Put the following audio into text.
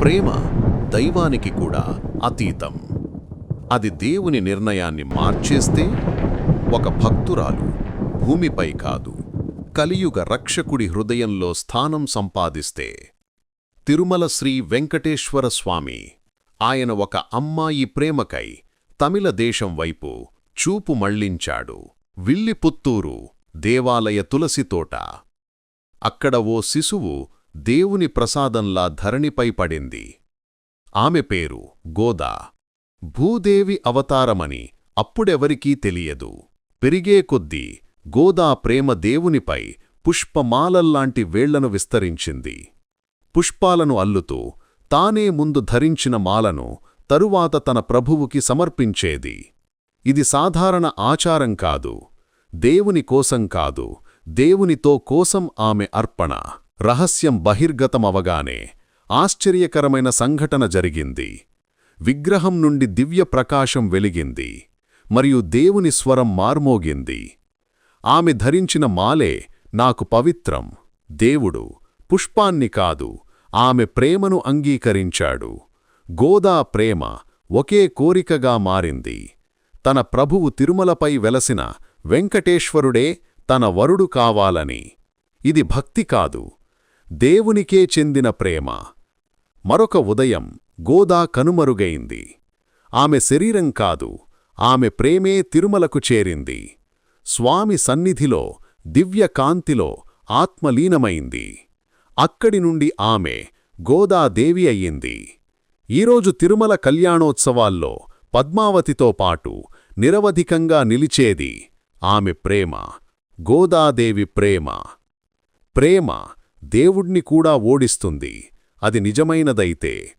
ప్రేమ దైవానికి కూడా అతీతం. అది దేవుని నిర్ణయాన్ని మార్చేస్తే ఒక భక్తురాలు భూమిపై కాదు కలియుగ రక్షకుడి హృదయంలో స్థానం సంపాదిస్తే. తిరుమల శ్రీ వెంకటేశ్వర స్వామి ఆయన ఒక అమ్మాయి ప్రేమకై తమిళ దేశం వైపు చూపు మళ్ళించాడు. విల్లిపుత్తూరు దేవాలయ తులసితోట అక్కడ ఓ శిశువు దేవుని ప్రసాదంలా ధరణిపై పడింది. ఆమె పేరు గోదా. భూదేవి అవతారమని అప్పుడెవరికీ తెలియదు. పెరిగే కొద్దీ గోదా ప్రేమ దేవునిపై పుష్పమాలల్లాంటి వేళ్ళను విస్తరించింది. పుష్పాలను అల్లుతూ తానే ముందు ధరించిన మాలను తరువాత తన ప్రభువుకి సమర్పించేది. ఇది సాధారణ ఆచారం కాదు. దేవుని కోసం కాదు. దేవునితో కోసం ఆమె అర్పణ. రహస్యం బహిర్గతమవగానే ఆశ్చర్యకరమైన సంఘటన జరిగింది. విగ్రహం నుండి దివ్య ప్రకాశం వెలిగింది మరియు దేవుని స్వరం మార్మోగింది. ఆమె ధరించిన మాలే నాకు పవిత్రం. దేవుడు పుష్పాన్ని కాదు ఆమె ప్రేమను అంగీకరించాడు. గోదా ప్రేమ ఒకే కోరికగా మారింది. తన ప్రభువు తిరుమలపై వెలసిన వెంకటేశ్వరుడే తన వరుడు కావాలని. ఇది భక్తి కాదు దేవునికే చెందిన ప్రేమ. మరొక ఉదయం గోదా కనుమరుగైంది. ఆమె శరీరం కాదు ఆమె ప్రేమే తిరుమలకు చేరింది. స్వామి సన్నిధిలో దివ్య కాంతిలో ఆత్మలీనమైంది. అక్కడి నుండి ఆమె గోదాదేవి అయ్యింది. ఈరోజు తిరుమల కళ్యాణోత్సవాల్లో పద్మావతితో పాటు నిరవధికంగా నిలిచేది ఆమె ప్రేమ. గోదాదేవి ప్రేమ. ప్రేమ దేవుణ్ణి కూడా ఓడిస్తుంది. అది నిజమైనదైతే